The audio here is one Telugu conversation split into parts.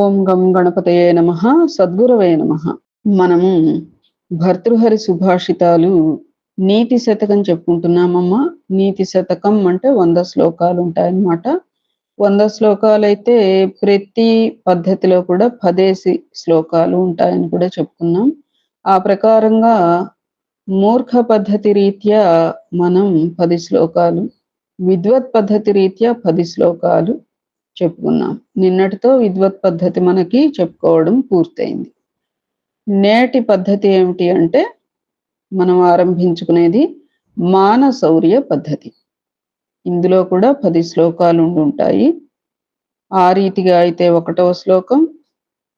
ఓం గం గణపతయే నమ సద్గురవే నమ. మనము భర్తృహరి సుభాషితాలు నీతి శతకం చెప్పుకుంటున్నామమ్మా. నీతి శతకం అంటే వంద శ్లోకాలు ఉంటాయన్నమాట. వంద శ్లోకాలు అయితే ప్రతి పద్ధతిలో కూడా పదేసి శ్లోకాలు ఉంటాయని కూడా చెప్పుకున్నాం. ఆ ప్రకారంగా మూర్ఖ పద్ధతి రీత్యా మనం పది శ్లోకాలు విద్వత్ పద్ధతి రీత్యా పది శ్లోకాలు చెప్పుకున్నాం. నిన్నటితో విద్వత్ పద్ధతి మనకి చెప్పుకోవడం పూర్తయింది. నేటి పద్ధతి ఏమిటి అంటే మనం ఆరంభించుకునేది మానసౌర్య పద్ధతి. ఇందులో కూడా పది శ్లోకాలు ఉంటాయి ఆ రీతిగా అయితే ఒకటవ శ్లోకం.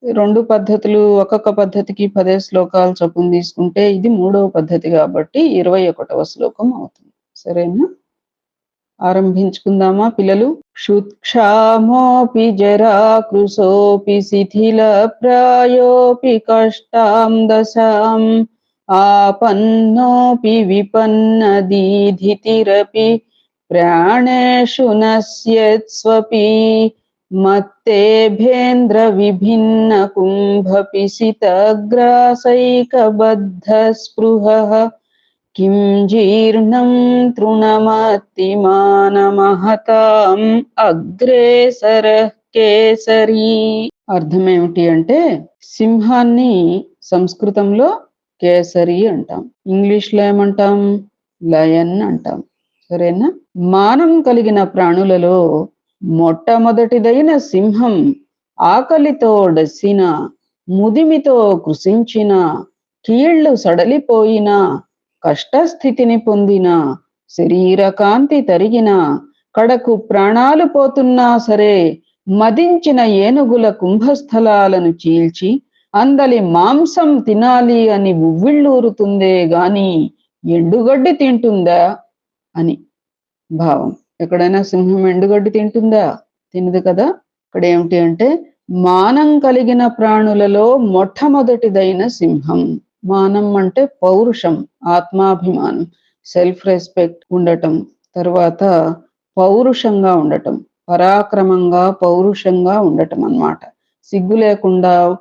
రెండు పద్ధతులు ఒక్కొక్క పద్ధతికి పదే శ్లోకాలు చొప్పున తీసుకుంటే ఇది మూడవ పద్ధతి కాబట్టి ఇరవై ఒకటవ శ్లోకం అవుతుంది. సరేనా? ఆరంభించుకుందామా పిల్లలు? క్షుత్క్షామోపి జరాకృశోపి శిథిల ప్రాయోపి కష్టాం దశాం ఆపన్నోపి విపన్నదీధితిరపి ప్రాణేషు నశ్యత్స్వపి మత్తేభేంద్ర విభిన్న కుంభపిసితగ్రాసైకబద్ధ స్పృహ కిం జీర్ణం తృణమతిమానమహతాం అగ్రేసర కేసరి అర్థం ఏమిటి అంటే సింహాన్ని సంస్కృతంలో కేసరి అంటాం. ఇంగ్లీష్లో ఏమంటాం? లయన్ అంటాం. సరేనా? మానం కలిగిన ప్రాణులలో మొట్టమొదటిదైన సింహం ఆకలితో డసిన ముదిమితో కృషించిన కీళ్ళు సడలిపోయిన కష్టస్థితిని పొందిన శరీర కాంతి తరిగిన కడకు ప్రాణాలు పోతున్నా సరే మదించిన ఏనుగుల కుంభస్థలాలను చీల్చి అందలి మాంసం తినాలి అని ఉవ్విళ్ళూరుతుందే గాని ఎండుగడ్డి తింటుందా అని భావం. ఎక్కడైనా సింహం ఎండుగడ్డి తింటుందా? తినదు కదా. ఇక్కడ ఏమిటి అంటే మానం కలిగిన ప్రాణులలో మొట్టమొదటిదైన సింహం. మానం అంటే పౌరుషం ఆత్మాభిమానం సెల్ఫ్ రెస్పెక్ట్ ఉండటం తర్వాత పౌరుషంగా ఉండటం పరాక్రమంగా పౌరుషంగా ఉండటం అన్నమాట. సిగ్గు లేకుండా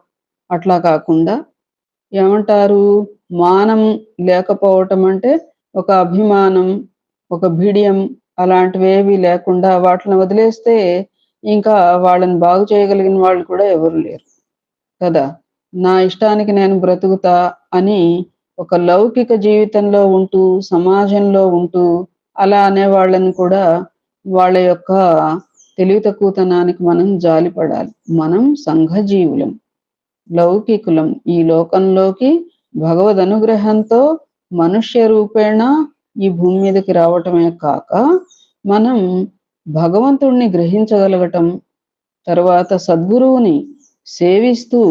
అట్లా కాకుండా ఏమంటారు? మానం లేకపోవటం అంటే ఒక అభిమానం ఒక భిడియం అలాంటివేవి లేకుండా వాటిని వదిలేస్తే ఇంకా వాళ్ళని బాగు చేయగలిగిన వాళ్ళు కూడా ఎవరు లేరు. కదా? నా ఇష్టానికి నేను బ్రతుకుతా అని ఒక లౌకిక జీవితంలో ఉంటూ సమాజంలో ఉంటూ అలా అనే వాళ్ళని కూడా వాళ్ళ యొక్క తెలివి తక్కువతనానికి మనం జాలిపడాలి. మనం సంఘజీవులం లౌకికులం. ఈ లోకంలోకి భగవద్ అనుగ్రహంతో మనుష్య రూపేణ ఈ భూమి మీదకి రావటమే కాక మనం భగవంతుణ్ణి గ్రహించగలగటం తర్వాత సద్గురువుని సేవిస్తూ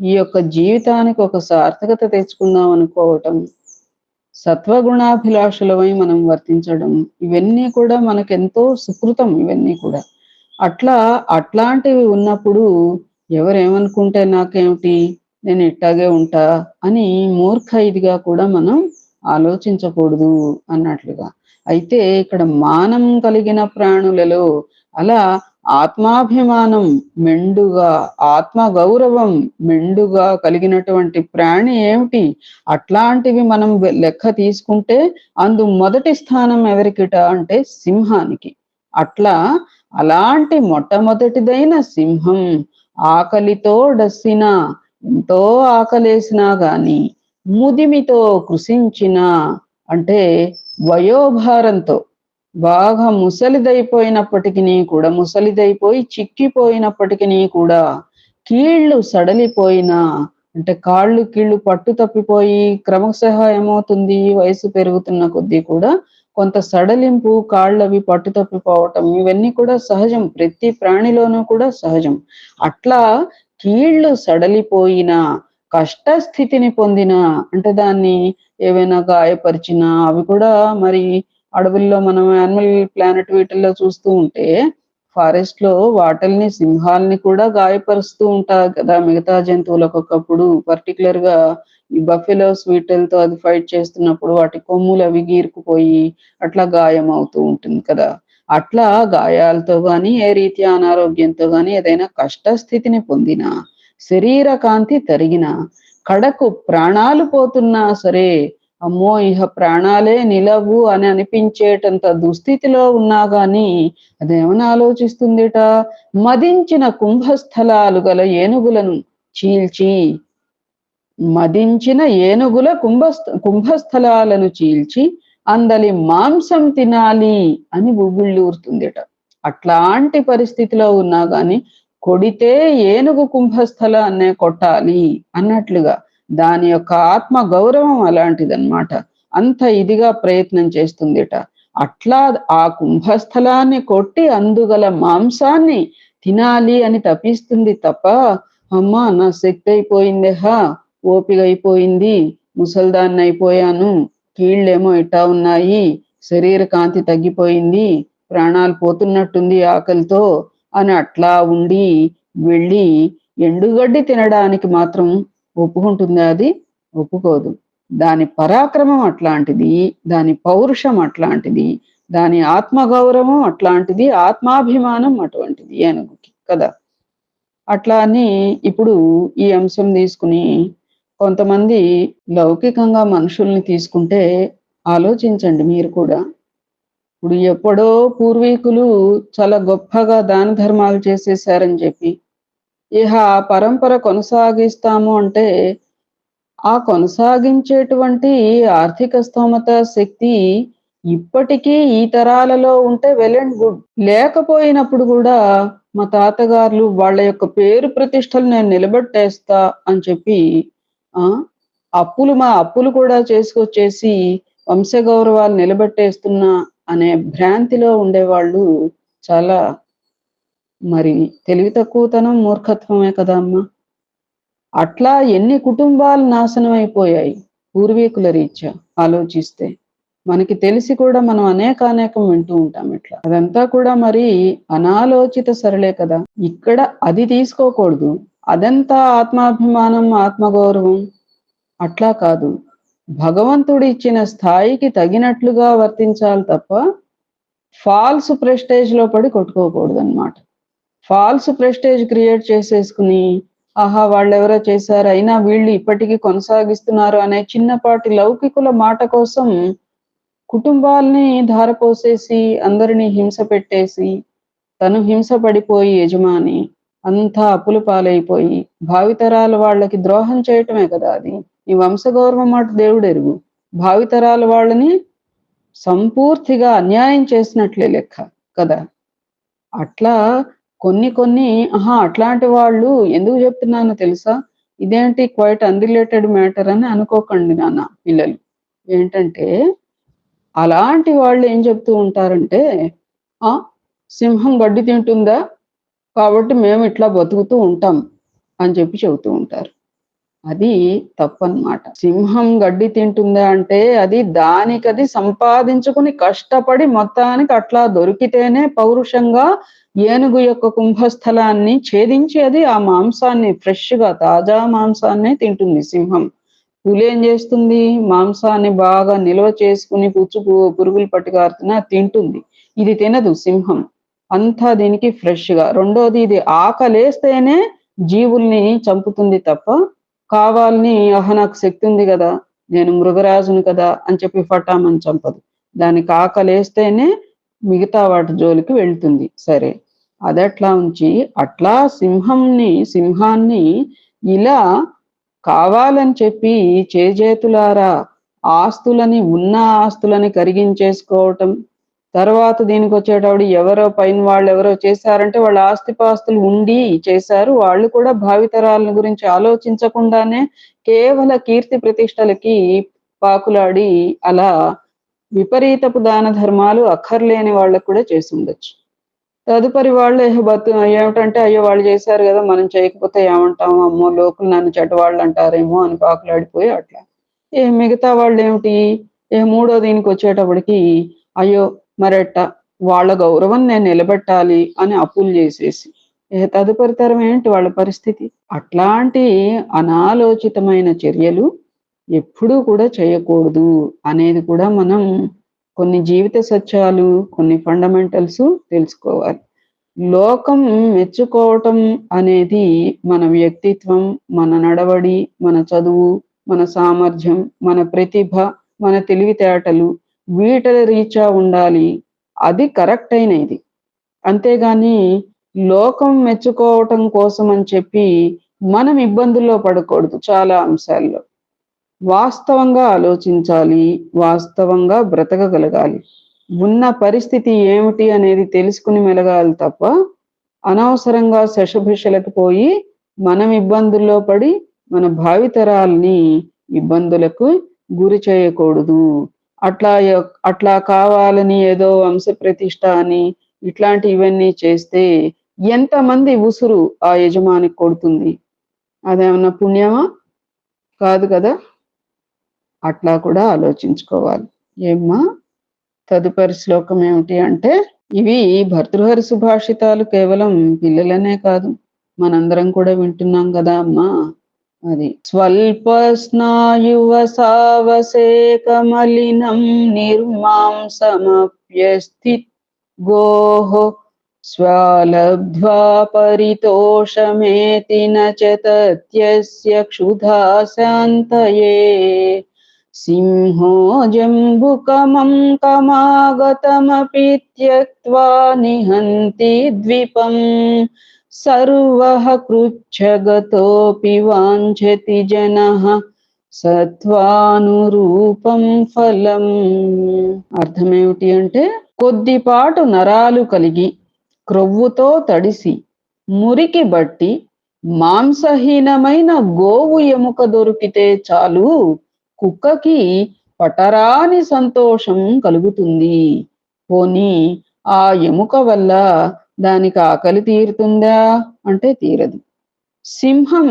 ఈ యొక్క జీవితానికి ఒక సార్థకత తెచ్చుకుందాం అనుకోవటం సత్వగుణాభిలాషులమై మనం వర్తించడం ఇవన్నీ కూడా మనకెంతో సుకృతం ఇవన్నీ కూడా. అట్లా అట్లాంటివి ఉన్నప్పుడు ఎవరేమనుకుంటే నాకేమిటి నేను ఇట్టాగే ఉంటా అని మూర్ఖ ఇదిగా కూడా మనం ఆలోచించకూడదు అన్నట్లుగా. అయితే ఇక్కడ మానం కలిగిన ప్రాణులలో అలా ఆత్మాభిమానం మెండుగా ఆత్మ గౌరవం మెండుగా కలిగినటువంటి ప్రాణి ఏమిటి? అట్లాంటివి మనం లెక్క తీసుకుంటే అందు మొదటి స్థానం ఎవరికిట అంటే సింహానికి. అట్లా అలాంటి మొట్టమొదటిదైన సింహం ఆకలితో డస్సిన ఎంతో ఆకలేసినా గాని ముదిమితో కృషించిన అంటే వయోభారంతో బాగా ముసలిదైపోయినప్పటికీ కూడా ముసలిదైపోయి చిక్కిపోయినప్పటికీ కూడా కీళ్ళు సడలిపోయినా అంటే కాళ్ళు కీళ్ళు పట్టు తప్పిపోయి క్రమశః ఏమవుతుంది వయసు పెరుగుతున్న కొద్దీ కూడా కొంత సడలింపు కాళ్ళవి పట్టు తప్పిపోవటం ఇవన్నీ కూడా సహజం ప్రతి ప్రాణిలోనూ కూడా సహజం. అట్లా కీళ్ళు సడలిపోయిన కష్టస్థితిని పొందిన అంటే దాన్ని ఏవైనా గాయపరిచినా అవి కూడా మరి అడవుల్లో మనం యానిమల్ ప్లానెట్ వీటిల్లో చూస్తూ ఉంటే ఫారెస్ట్లో వాటిల్ని సింహాలని కూడా గాయపరుస్తూ ఉంటారు కదా మిగతా జంతువులకు. ఒకప్పుడు పర్టికులర్గా ఈ బఫెలోస్ వీటిలతో అది ఫైట్ చేస్తున్నప్పుడు వాటి కొమ్ములు అవి గీరుకుపోయి అట్లా గాయం అవుతూ ఉంటుంది కదా. అట్లా గాయాలతో గాని ఏ రీత్యా అనారోగ్యంతో గాని ఏదైనా కష్టస్థితిని పొందినా శరీర కాంతి తరిగిన కడకు ప్రాణాలు పోతున్నా సరే అమ్మో ఇహ ప్రాణాలే నిలవు అని అనిపించేటంత దుస్థితిలో ఉన్నా గాని అదేమని ఆలోచిస్తుందిట? మదించిన కుంభస్థలాలు గల ఏనుగులను చీల్చి మదించిన ఏనుగుల కుంభస్థ కుంభస్థలాలను చీల్చి అందలి మాంసం తినాలి అని ఊరుతుందిట అట్లాంటి పరిస్థితిలో ఉన్నా గాని కొడితే ఏనుగు కుంభస్థలాన్నే కొట్టాలి అన్నట్లుగా దాని యొక్క ఆత్మ గౌరవం అలాంటిదన్నమాట. అంత ఇదిగా ప్రయత్నం చేస్తుందిట. అట్లా ఆ కుంభస్థలాన్ని కొట్టి అందుగల మాంసాన్ని తినాలి అని తప్పిస్తుంది తప్ప అమ్మా నా శక్తి అయిపోయిందేహా ఓపిక అయిపోయింది ముసల్దాన్ని అయిపోయాను కీళ్ళేమో ఇట్టా ఉన్నాయి శరీర కాంతి తగ్గిపోయింది ప్రాణాలు పోతున్నట్టుంది ఆకలితో అని అట్లా ఉండి వెళ్ళి ఎండుగడ్డి తినడానికి మాత్రం ఒప్పుకుంటుంది అది? ఒప్పుకోదు. దాని పరాక్రమం అట్లాంటిది దాని పౌరుషం అట్లాంటిది దాని ఆత్మగౌరవం అట్లాంటిది ఆత్మాభిమానం అటువంటిది ఏనుగుకి కదా? అట్లా అని ఇప్పుడు ఈ అంశం తీసుకుని కొంతమంది లౌకికంగా మనుషుల్ని తీసుకుంటే ఆలోచించండి మీరు కూడా. ఇప్పుడు ఎప్పుడో పూర్వీకులు చాలా గొప్పగా దాన ధర్మాలు చేసేసారని చెప్పి ఇహ పరంపర కొనసాగిస్తాము అంటే ఆ కొనసాగించేటువంటి ఆర్థిక స్తోమత శక్తి ఇప్పటికీ ఈ తరాలలో ఉంటే వెల్ అండ్ గుడ్. లేకపోయినప్పుడు కూడా మా తాతగారులు వాళ్ళ యొక్క పేరు ప్రతిష్టలు నేను నిలబెట్టేస్తా అని చెప్పి ఆ అప్పులు మా అప్పులు కూడా చేసుకొచ్చేసి వంశగౌరవాలు నిలబెట్టేస్తున్నా అనే భ్రాంతిలో ఉండేవాళ్ళు చాలా మరి తెలివి తక్కువతనం మూర్ఖత్వమే కదా అమ్మా. అట్లా ఎన్ని కుటుంబాలు నాశనం అయిపోయాయి పూర్వీకుల రీత్యా ఆలోచిస్తే. మనకి తెలిసి కూడా మనం అనేక అనేకం వింటూ ఉంటాం ఇట్లా. అదంతా కూడా మరి అనాలోచిత సరళే కదా. ఇక్కడ అది తీసుకోకూడదు. అదంతా ఆత్మాభిమానం ఆత్మగౌరవం. అట్లా కాదు. భగవంతుడు ఇచ్చిన స్థాయికి తగినట్లుగా వర్తించాలి తప్ప ఫాల్స్ ప్రెస్టేజ్లో పడి కొట్టుకోకూడదు అనమాట ఫాల్స్ ప్రెస్టేజ్ క్రియేట్ చేసేసుకుని ఆహా వాళ్ళెవరో చేశారు అయినా వీళ్ళు ఇప్పటికీ కొనసాగిస్తున్నారు అనే చిన్నపాటి లౌకికుల మాట కోసం కుటుంబాల్ని ధారపోసేసి అందరినీ హింస పెట్టేసి తను హింస పడిపోయి యజమాని అంతా అప్పులు పాలైపోయి భావితరాల వాళ్ళకి ద్రోహం చేయటమే కదా అది. ఈ వంశగౌరవం మాట దేవుడు ఎరుగు భావితరాల వాళ్ళని సంపూర్తిగా అన్యాయం చేసినట్లే లెక్క కదా. అట్లా కొన్ని కొన్ని ఆహా అట్లాంటి వాళ్ళు ఎందుకు చెప్తున్నాను తెలుసా? ఇదేంటి క్వైట్ అన్రిలేటెడ్ మ్యాటర్ అని అనుకోకండి నాన్న పిల్లలు. ఏంటంటే అలాంటి వాళ్ళు ఏం చెప్తూ ఉంటారంటే ఆ సింహం గడ్డి తింటుందా? కాబట్టి మేము ఇట్లా బతుకుతూ ఉంటాం అని చెప్పి చెబుతూ ఉంటారు. అది తప్పన్నమాట. సింహం గడ్డి తింటుందా అంటే అది దానికది సంపాదించుకుని కష్టపడి మొత్తానికి అట్లా దొరికితేనే పౌరుషంగా ఏనుగు యొక్క కుంభస్థలాన్ని ఛేదించి అది ఆ మాంసాన్ని ఫ్రెష్గా తాజా మాంసాన్ని తింటుంది సింహం. పులి ఏం చేస్తుంది? మాంసాన్ని బాగా నిల్వ చేసుకుని పుచ్చు పురుగులు పట్టుకారుతున్నా తింటుంది. ఇది తినదు సింహం. అంతా దీనికి ఫ్రెష్గా రెండోది ఇది ఆకలేస్తేనే జీవుల్ని చంపుతుంది తప్ప కావాలని అహ నాకు శక్తి ఉంది కదా నేను మృగరాజును కదా అని చెప్పి ఫటామని చంపదు. దానికి ఆకలేస్తేనే మిగతా వాటి జోలికి వెళ్తుంది. సరే అదట్లా ఉంచి అట్లా సింహంని సింహాన్ని ఇలా కావాలని చెప్పి చేజేతులారా ఆస్తులని ఉన్న ఆస్తులని కరిగించేసుకోవటం తర్వాత దీనికి వచ్చేటప్పుడు ఎవరో పైన వాళ్ళు ఎవరో చేశారంటే వాళ్ళ ఆస్తిపాస్తులు ఉండి చేశారు. వాళ్ళు కూడా భావితరాలను గురించి ఆలోచించకుండానే కేవల కీర్తి ప్రతిష్టలకి పాకులాడి అలా విపరీతపు దాన ధర్మాలు అక్కర్లేని వాళ్ళకు కూడా చేసి ఉండొచ్చు. తదుపరి వాళ్ళు బతు ఏమిటంటే అయ్యో వాళ్ళు చేశారు కదా మనం చేయకపోతే ఏమంటాం? అమ్మో లోకులు నన్ను చెడ్డవాళ్ళు అంటారేమో అని పాకులాడిపోయి అట్లా. ఏ మిగతా వాళ్ళు ఏమిటి ఏ మూడో దీనికి వచ్చేటప్పటికి అయ్యో మరెట్ట వాళ్ళ గౌరవం నేను నిలబెట్టాలి అని అప్పులు చేసేసి. తదుపరి తరం ఏంటి వాళ్ళ పరిస్థితి? అట్లాంటి అనాలోచితమైన చర్యలు ఎప్పుడూ కూడా చేయకూడదు అనేది కూడా మనం కొన్ని జీవిత సత్యాలు కొన్ని ఫండమెంటల్స్ తెలుసుకోవాలి. లోకం మెచ్చుకోవటం అనేది మన వ్యక్తిత్వం మన నడవడి మన చదువు మన సామర్థ్యం మన ప్రతిభ మన తెలివితేటలు వీటల రీచా ఉండాలి. అది కరెక్ట్ అయినది. అంతేగాని లోకం మెచ్చుకోవటం కోసం అని చెప్పి మనం ఇబ్బందుల్లో పడకూడదు చాలా అంశాల్లో. వాస్తవంగా ఆలోచించాలి వాస్తవంగా బ్రతకగలగాలి. ఉన్న పరిస్థితి ఏమిటి అనేది తెలుసుకుని మెలగాలి తప్ప అనవసరంగా శశభిషలకు పోయి మనం ఇబ్బందుల్లో పడి మన భావితరాల్ని ఇబ్బందులకు గురి చేయకూడదు. అట్లా అట్లా కావాలని ఏదో వంశ ప్రతిష్ట అని ఇట్లాంటి ఇవన్నీ చేస్తే ఎంతమంది ఉసురు ఆ యజమానికి కొడుతుంది? అదేమన్నా పుణ్యమా? కాదు కదా. అట్లా కూడా ఆలోచించుకోవాలి. ఏమ్మా? తదుపరి శ్లోకం ఏమిటి అంటే ఇవి భర్తృహరి సుభాషితాలు కేవలం పిల్లలనే కాదు మనందరం కూడా వింటున్నాం కదా అమ్మా. అది స్వల్ప స్నాయువ సావసేకమలినం నిర్మాంసమప్యస్థిత్ గోహో స్వాలబ్ధ్వా పరితోషమేతి నచ తత్యస్య క్షుధా శాంతయే సింహో జంబుకమం కమాగతమపి త్యక్త్వా నిహంతి ద్విపం సర్వః కృచ్ఛగతోపి వాంఛతి జనః సత్వానురూపం ఫలం అర్థమేమిటి అంటే కొద్దిపాటు నరాలు కలిగి క్రొవ్వుతో తడిసి మురికి బట్టి మాంసహీనమైన గోవు ఎముక దొరికితే చాలు కుక్కకి పటరాని సంతోషం కలుగుతుంది. పోని ఆ ఎముక వల్ల దానికి ఆకలి తీరుతుందా అంటే తీరదు. సింహం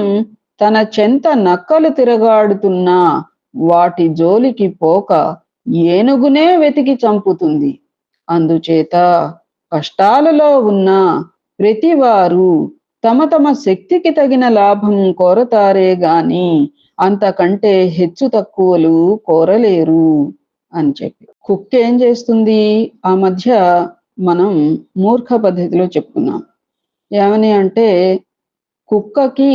తన చెంత నక్కలు తిరగాడుతున్నా వాటి జోలికి పోక ఏనుగునే వెతికి చంపుతుంది. అందుచేత కష్టాలలో ఉన్న ప్రతివారు తమ తమ శక్తికి తగిన లాభం కోరతారే గాని అంతకంటే హెచ్చు తక్కువలు కోరలేరు అని చెప్పి. కుక్క ఏం చేస్తుంది? ఆ మధ్య మనం మూర్ఖ పద్ధతిలో చెప్పుకున్నాం ఏమని అంటే కుక్కకి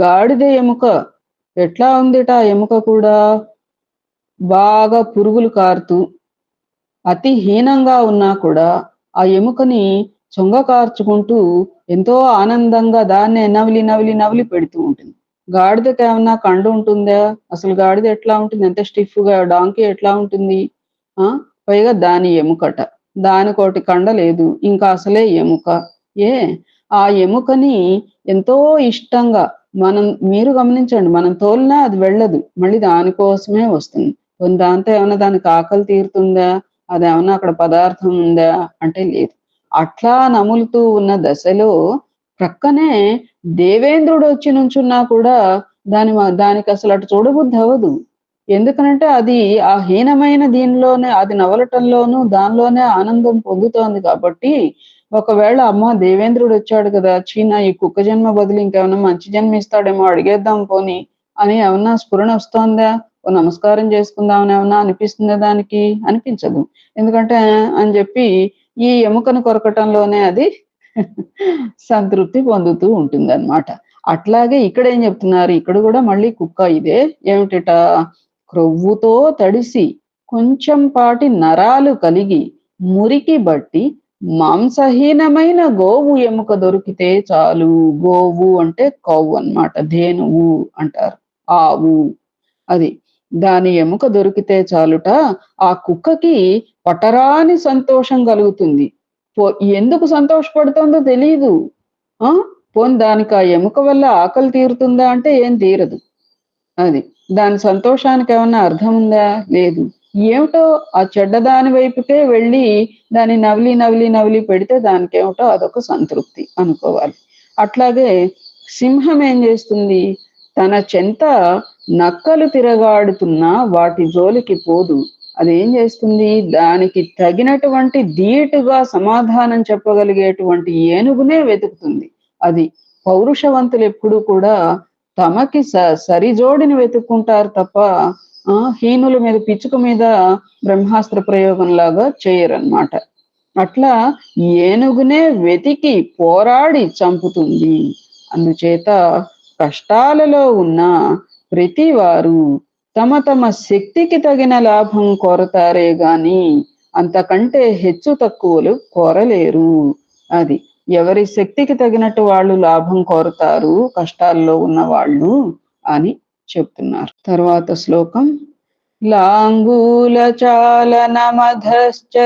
గాడిద ఎముక ఎట్లా ఉందిట? ఆ ఎముక కూడా బాగా పురుగులు కారుతూ అతి హీనంగా ఉన్నా కూడా ఆ ఎముకని చొంగ కార్చుకుంటూ ఎంతో ఆనందంగా దాన్నే నవిలి నవిలి నవిలి పెడుతూ ఉంటుంది. గాడిదకి ఏమన్నా కండు ఉంటుందా? అసలు గాడిద ఎట్లా ఉంటుంది? ఎంత స్టిఫ్గా డాంకీ ఎట్లా ఉంటుంది? ఆ? పైగా దాని ఎముకట. దానికోటి కండ లేదు ఇంకా అసలే ఎముక. ఏ ఆ ఎముకని ఎంతో ఇష్టంగా మనం మీరు గమనించండి మనం తోలినా అది వెళ్ళదు మళ్ళీ దానికోసమే వస్తుంది. కొన్ని దాంతో ఏమైనా దానికి ఆకలి తీరుతుందా అది ఏమైనా అక్కడ పదార్థం ఉందా అంటే లేదు. అట్లా నములుతూ ఉన్న దశలో ప్రక్కనే దేవేంద్రుడు వచ్చి నుంచున్నా కూడా దాని దానికి అసలు అటు చూడబుద్ధి అవ్వదు. ఎందుకనంటే అది ఆ హీనమైన దీనిలోనే అది నవలటంలోనూ దానిలోనే ఆనందం పొందుతోంది కాబట్టి ఒకవేళ అమ్మ దేవేంద్రుడు వచ్చాడు కదా చీనా ఈ కుక్క జన్మ బదులు ఇంకేమైనా మంచి జన్మ ఇస్తాడేమో అడిగేద్దాం పోని అని ఏమన్నా స్ఫురణ వస్తోందా? ఓ నమస్కారం చేసుకుందామని ఏమన్నా అనిపిస్తుందా దానికి? అనిపించదు. ఎందుకంటే అని చెప్పి ఈ ఎముకను కొరకటంలోనే అది సంతృప్తి పొందుతూ ఉంటుంది అనమాట అట్లాగే ఇక్కడ ఏం చెప్తున్నారు? ఇక్కడ కూడా మళ్ళీ కుక్క ఇదే. ఏమిటిట? క్రొవ్వుతో తడిసి కొంచెం పాటి నరాలు కలిగి మురికి బట్టి మాంసహీనమైన గోవు ఎముక దొరికితే చాలు. గోవు అంటే కవ్వు అన్నమాట. ధేనువు అంటారు. ఆవు. అది దాని ఎముక దొరికితే చాలుట. ఆ కుక్కకి పటరాని సంతోషం కలుగుతుంది. పో ఎందుకు సంతోషపడుతుందో తెలియదు ఆ? పోని దానికి ఆ ఎముక వల్ల ఆకలి తీరుతుందా అంటే ఏం తీరదు. అది దాని సంతోషానికి ఏమన్నా అర్థం ఉందా? లేదు. ఏమిటో ఆ చెడ్డదాని వైపుకే వెళ్ళి దాన్ని నవలి నవలి నవలి పెడితే దానికి ఏమిటో అదొక సంతృప్తి అనుకోవాలి. అట్లాగే సింహం ఏం చేస్తుంది? తన చెంత నక్కలు తిరగాడుతున్నా వాటి జోలికి పోదు. అదేం చేస్తుంది? దానికి తగినటువంటి ధీటుగా సమాధానం చెప్పగలిగేటువంటి ఏనుగునే వెతుకుతుంది. అది పౌరుషవంతులు ఎప్పుడు కూడా తమకి స సరిజోడిని వెతుక్కుంటారు తప్ప ఆ హీనుల మీద పిచ్చుక మీద బ్రహ్మాస్త్ర ప్రయోగం లాగా చేయరన్నమాట. అట్లా ఏనుగునే వెతికి పోరాడి చంపుతుంది. అందుచేత కష్టాలలో ఉన్న ప్రతి వారు తమ తమ శక్తికి తగిన లాభం కోరతారే గాని అంతకంటే హెచ్చు తక్కువలు కోరలేరు. అది ఎవరి శక్తికి తగినట్టు వాళ్ళు లాభం కోరుతారు కష్టాల్లో ఉన్న వాళ్ళు అని చెప్తున్నారు. తర్వాత శ్లోకం లాంగూల చాలన మధశ్చరణావఘాతం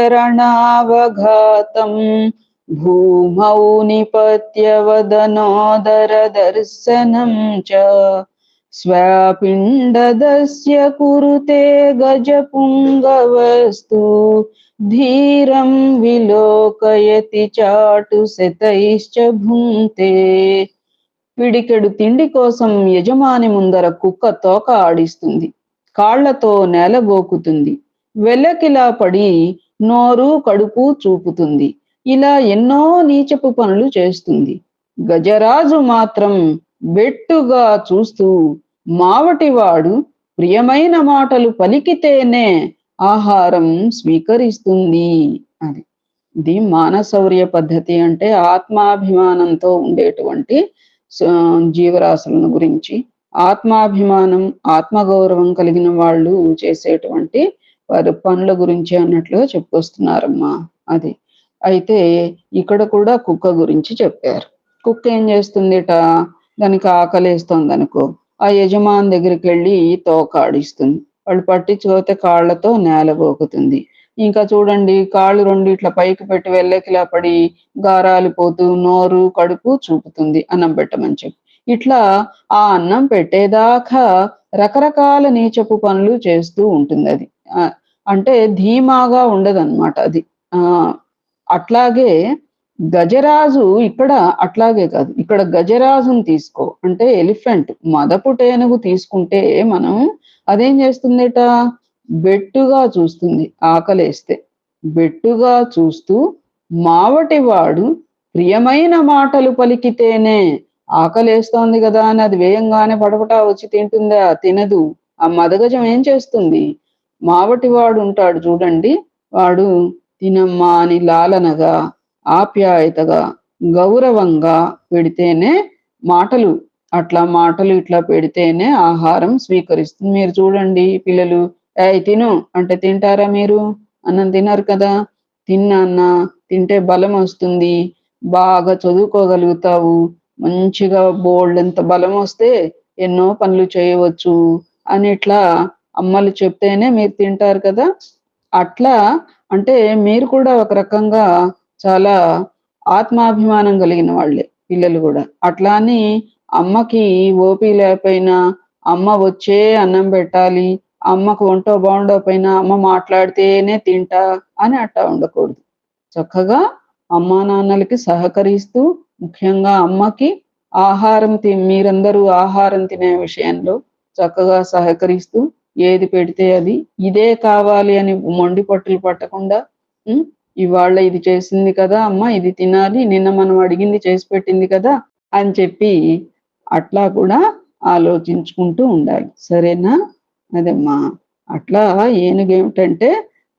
భూమౌ నిపత్యవదనోదర దర్శనం చ స్వాపిండదస్య కురుతే గజపుంగవస్తు ధీరం విలోకయతి చాటు శతైశ్చ భుంతే పిడికెడు తిండి కోసం యజమాని ముందర కుక్క తోక ఆడిస్తుంది. కాళ్ళతో నేలగోకుతుంది వెల్లకిలా పడి నోరు కడుపు చూపుతుంది. ఇలా ఎన్నో నీచపు పనులు చేస్తుంది. గజరాజు మాత్రం బెట్టుగా చూస్తూ మావటివాడు ప్రియమైన మాటలు పలికితేనే ఆహారం స్వీకరిస్తుంది అది ఇది మానసౌర్య పద్ధతి అంటే ఆత్మాభిమానంతో ఉండేటువంటి జీవరాశులను గురించి. ఆత్మాభిమానం ఆత్మగౌరవం కలిగిన వాళ్ళు చేసేటువంటి వారి పనుల గురించి అన్నట్లుగా చెప్పుకొస్తున్నారమ్మా అది. అయితే ఇక్కడ కూడా కుక్క గురించి చెప్పారు. కుక్క ఏం చేస్తుందిట? దానికి ఆకలేస్తుంది అనుకో ఆ యజమాని దగ్గరికి వెళ్ళి తోక ఆడిస్తుంది. వాళ్ళు పట్టించుకోతే కాళ్ళతో నేల గోకుతుంది ఇంకా చూడండి కాళ్ళు రెండు ఇట్లా పైకి పెట్టి వెళ్ళకిలా పడి గారాలు పోతూ నోరు కడుపు చూపుతుంది అన్నం పెట్టమని చెప్పి. ఇట్లా ఆ అన్నం పెట్టేదాకా రకరకాల నీచపు పనులు చేస్తూ ఉంటుంది అది. అంటే ధీమాగా ఉండదన్నమాట అది. ఆ అట్లాగే గజరాజు ఇక్కడ అట్లాగే కాదు. ఇక్కడ గజరాజును తీసుకో. అంటే ఎలిఫెంట్ మదపు టేనుగు తీసుకుంటే మనం అదేం చేస్తుందిట? బెట్టుగా చూస్తుంది ఆకలేస్తే. బెట్టుగా చూస్తూ మావటివాడు ప్రియమైన మాటలు పలికితేనే ఆకలేస్తోంది కదా అని అది వేయంగానే పడపటా వచ్చి తింటుందా? తినదు. ఆ మదగజం ఏం చేస్తుంది? మావటివాడు ఉంటాడు చూడండి. వాడు తినమ్మా అని లాలనగా ఆప్యాయతగా గౌరవంగా పెడితేనే మాటలు అట్లా మాటలు ఇట్లా పెడితేనే ఆహారం స్వీకరిస్తుంది. మీరు చూడండి పిల్లలు ఏ తిను. అంటే తింటారా మీరు? అన్నం తినరు కదా. తిన్నా తింటే బలం వస్తుంది. బాగా చదువుకోగలుగుతావు. మంచిగా బోల్డ్ ఎంత బలం వస్తే ఎన్నో పనులు చేయవచ్చు. అని ఇట్లా అమ్మలు చెప్తేనే మీరు తింటారు కదా. అట్లా అంటే మీరు కూడా ఒక రకంగా చాలా ఆత్మాభిమానం కలిగిన వాళ్ళే పిల్లలు కూడా. అట్లా అని అమ్మకి ఓపి లేకపోయినా అమ్మ వచ్చే అన్నం పెట్టాలి అమ్మకు వంట బాగుండకపోయినా అమ్మ మాట్లాడితేనే తింటా అని అట్టా ఉండకూడదు. చక్కగా అమ్మా నాన్నలకి సహకరిస్తూ ముఖ్యంగా అమ్మకి ఆహారం తి మీరందరూ ఆహారం తినే విషయంలో చక్కగా సహకరిస్తూ ఏది పెడితే అది ఇదే కావాలి అని మొండి పట్టులు పట్టకుండా ఇవాళ ఇది చేసింది కదా అమ్మ ఇది తినాలి నిన్న మనం అడిగింది చేసి పెట్టింది కదా అని చెప్పి అట్లా కూడా ఆలోచించుకుంటూ ఉండాలి. సరేనా? అదేమ్మా. అట్లా ఏనుగేమిటంటే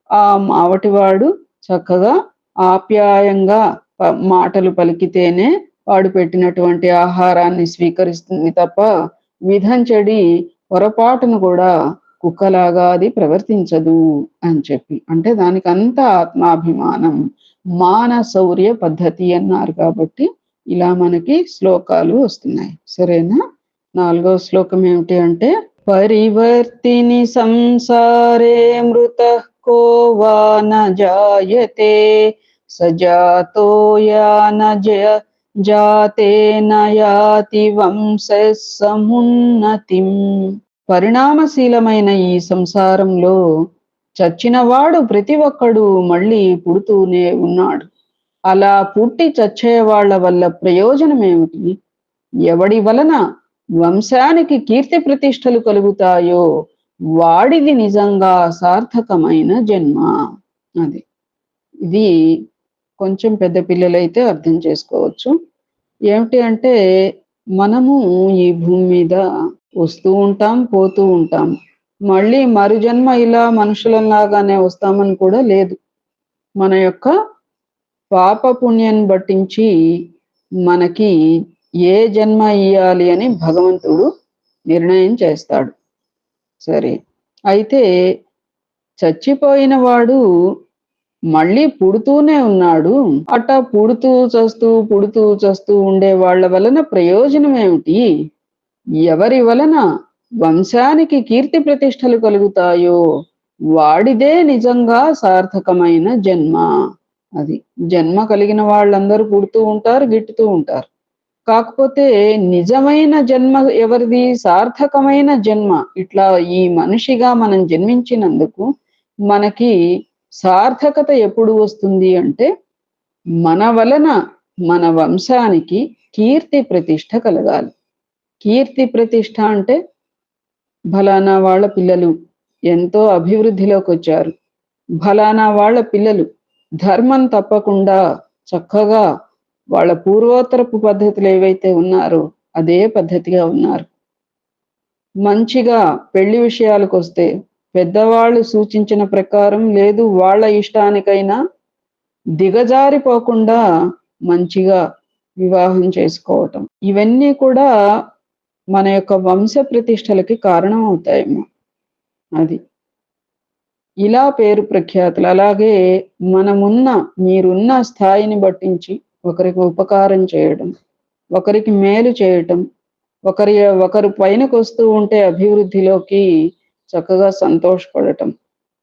ఆ మావటివాడు చక్కగా ఆప్యాయంగా మాటలు పలికితేనే వాడు పెట్టినటువంటి ఆహారాన్ని స్వీకరిస్తుంది తప్ప విధం చెడి పొరపాటును కూడా కుక్కలాగా అది ప్రవర్తించదు అని చెప్పి. అంటే దానికి అంత ఆత్మాభిమానం మానసౌర్య పద్ధతి అన్నారు కాబట్టి ఇలా మనకి శ్లోకాలు వస్తున్నాయి. సరేనా? నాలుగో శ్లోకం ఏమిటి అంటే పరివర్తిని సంసారే మృత కో వా జాయతే సజాతో యాన జయ వంశ సమున్నతిం. పరిణామశీలమైన ఈ సంసారంలో చచ్చినవాడు ప్రతి ఒక్కడు మళ్ళీ పుడుతూనే ఉన్నాడు. అలా పుట్టి చచ్చే వాళ్ళ వల్ల ప్రయోజనం ఏమిటి ఎవడి వలన వంశానికి కీర్తి ప్రతిష్టలు కలుగుతాయో వాడిది నిజంగా సార్థకమైన జన్మ. అది. ఇది కొంచెం పెద్ద పిల్లలైతే అర్థం చేసుకోవచ్చు. ఏమిటి అంటే మనము ఈ భూమి మీద వస్తూ ఉంటాం పోతూ ఉంటాం. మళ్ళీ మరుజన్మ ఇలా మనుషులలాగానే వస్తామని కూడా లేదు. మన యొక్క పాప పుణ్యాన్ని బట్టించి మనకి ఏ జన్మ ఇయ్యాలి అని భగవంతుడు నిర్ణయం చేస్తాడు. సరే అయితే చచ్చిపోయిన వాడు మళ్ళీ పుడుతూనే ఉన్నాడు. అట్టా పుడుతూ చస్తూ పుడుతూ చస్తూ ఉండే వాళ్ళ వలన ప్రయోజనం ఏమిటి? ఎవరి వలన? వంశానికి కీర్తి ప్రతిష్టలు కలుగుతాయో? వాడిదే నిజంగా సార్థకమైన జన్మ. అది జన్మ కలిగిన వాళ్ళందరూ పుడుతూ ఉంటారు గిట్టుతూ ఉంటారు. కాకపోతే నిజమైన జన్మ ఎవరిది? సార్థకమైన జన్మ. ఇట్లా ఈ మనిషిగా మనం జన్మించినందుకు మనకి సార్థకత ఎప్పుడు వస్తుంది అంటే మన వలన మన వంశానికి కీర్తి ప్రతిష్ట కలగాలి. కీర్తి ప్రతిష్ట అంటే ఫలానా వాళ్ళ పిల్లలు ఎంతో అభివృద్ధిలోకి వచ్చారు ఫలానా వాళ్ళ పిల్లలు ధర్మం తప్పకుండా చక్కగా వాళ్ళ పూర్వోత్తరపు పద్ధతులు ఏవైతే ఉన్నారో అదే పద్ధతిగా ఉన్నారు. మంచిగా పెళ్ళి విషయాలకు వస్తే పెద్దవాళ్ళు సూచించిన ప్రకారం లేదు వాళ్ళ ఇష్టానికైనా దిగజారిపోకుండా మంచిగా వివాహం చేసుకోవటం. ఇవన్నీ కూడా మన యొక్క వంశ ప్రతిష్టలకి కారణం అవుతాయమ్మా అది. ఇలా పేరు ప్రఖ్యాతులు. అలాగే మనమున్న మీరున్న స్థాయిని బట్టించి ఒకరికి ఉపకారం చేయడం ఒకరికి మేలు చేయటం ఒకరి ఒకరు పైనకు వస్తూ ఉంటే అభివృద్ధిలోకి చక్కగా సంతోషపడటం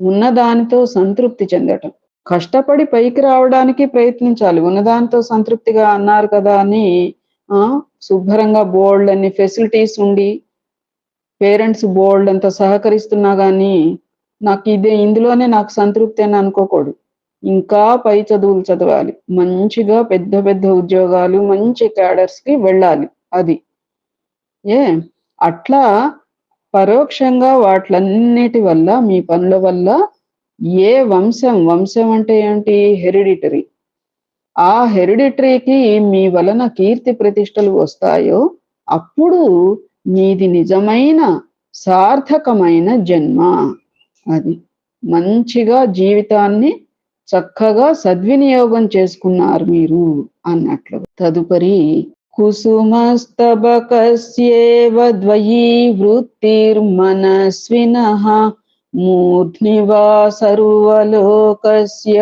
ఉన్నదానితో సంతృప్తి చెందటం. కష్టపడి పైకి రావడానికి ప్రయత్నించాలి. ఉన్నదానితో సంతృప్తిగా అన్నారు కదా అని శుభ్రంగా బోల్డ్ అన్ని ఫెసిలిటీస్ ఉండి పేరెంట్స్ బోల్డ్ అంత సహకరిస్తున్నా కానీ నాకు ఇదే ఇందులోనే నాకు సంతృప్తి అని అనుకోకూడదు. ఇంకా పై చదువులు చదవాలి. మంచిగా పెద్ద పెద్ద ఉద్యోగాలు మంచి క్యాడర్స్కి వెళ్ళాలి. అది. ఏ? అట్లా పరోక్షంగా వాటిలన్నిటి వల్ల మీ పనుల వల్ల ఏ వంశం వంశం అంటే ఏంటి? హెరిడిటరీ. ఆ హెరిడిటరీకి మీ వలన కీర్తి ప్రతిష్టలు వస్తాయో అప్పుడు మీది నిజమైన సార్థకమైన జన్మ. అది మంచిగా జీవితాన్ని చక్కగా సద్వినియోగం చేసుకున్నారు మీరు అన్నట్లు. తదుపరి కుసుమస్తబకస్యేవ ద్వయీ వృత్తిర్మనస్విన మూర్ధ్నివా సర్వలోకస్య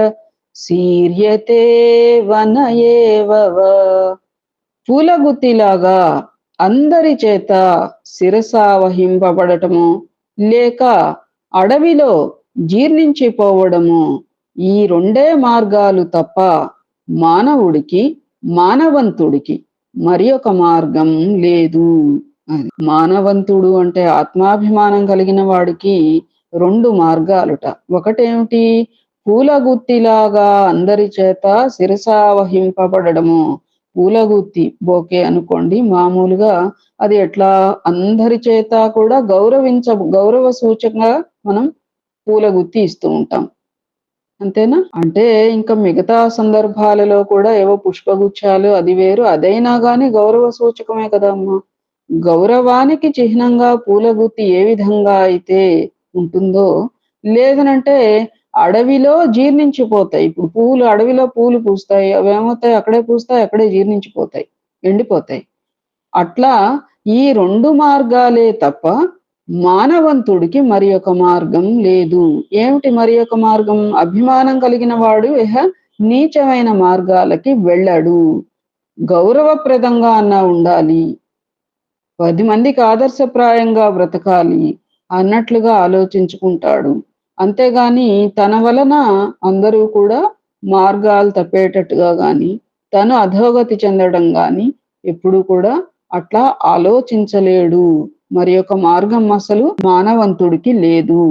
సీర్యతే వనయేవ పూలగుత్తిలాగా అందరి చేత శిరసావహింపబడటము లేక అడవిలో జీర్ణించిపోవడము ఈ రెండే మార్గాలు తప్ప మానవుడికి మానవంతుడికి మరి ఒక మార్గం లేదు అని. మానవంతుడు అంటే ఆత్మాభిమానం కలిగిన వాడికి రెండు మార్గాలుట. ఒకటేమిటి? పూల గుత్తిలాగా అందరి చేత శిరసావహింపబడము పూలగుత్తి బోకే అనుకోండి మామూలుగా అది ఎట్లా అందరి చేత కూడా గౌరవించ గౌరవ సూచకంగా మనం పూలగుత్తి ఇస్తూ ఉంటాం. అంతేనా? అంటే ఇంకా మిగతా సందర్భాలలో కూడా ఏవో పుష్పగుచ్చాలు అది వేరు అదైనా గాని గౌరవ సూచకమే కదా అమ్మా. గౌరవానికి చిహ్నంగా పూలగుత్తి ఏ విధంగా అయితే ఉంటుందో లేదనంటే అడవిలో జీర్ణించిపోతాయి. ఇప్పుడు పూలు అడవిలో పూలు పూస్తాయి అవి ఏమవుతాయి? అక్కడే పూస్తాయి అక్కడే జీర్ణించిపోతాయి ఎండిపోతాయి. అట్లా ఈ రెండు మార్గాలే తప్ప మానవంతుడికి మరి ఒక మార్గం లేదు. ఏమిటి మరి ఒక మార్గం? అభిమానం కలిగిన వాడు ఇహ నీచమైన మార్గాలకి వెళ్ళడు. గౌరవప్రదంగా అన్నా ఉండాలి. పది మందికి ఆదర్శప్రాయంగా బ్రతకాలి అన్నట్లుగా ఆలోచించుకుంటాడు. అంతేగాని తన వలన అందరూ కూడా మార్గాలు తప్పేటట్టుగా కానీ తను అధోగతి చెందడం కానీ ఎప్పుడు కూడా అట్లా ఆలోచించలేడు. మరి యొక్క మార్గం అసలు మానవంతుడికి లేదు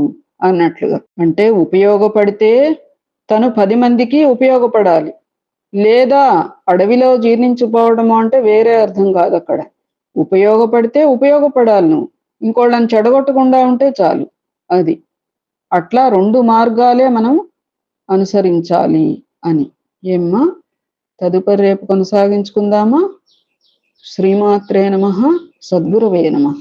అన్నట్లుగా. అంటే ఉపయోగపడితే తను పది మందికి ఉపయోగపడాలి. లేదా అడవిలో జీర్ణించిపోవడము అంటే వేరే అర్థం కాదు అక్కడ. ఉపయోగపడితే ఉపయోగపడాలి నువ్వు. ఇంకోళ్ళని చెడగొట్టకుండా ఉంటే చాలు అది. అట్లా రెండు మార్గాలే మనం అనుసరించాలి అని. ఏమ్మా? తదుపరి రేపు కొనసాగించుకుందామా? శ్రీమాత్రే నమ సద్గురవే నమ.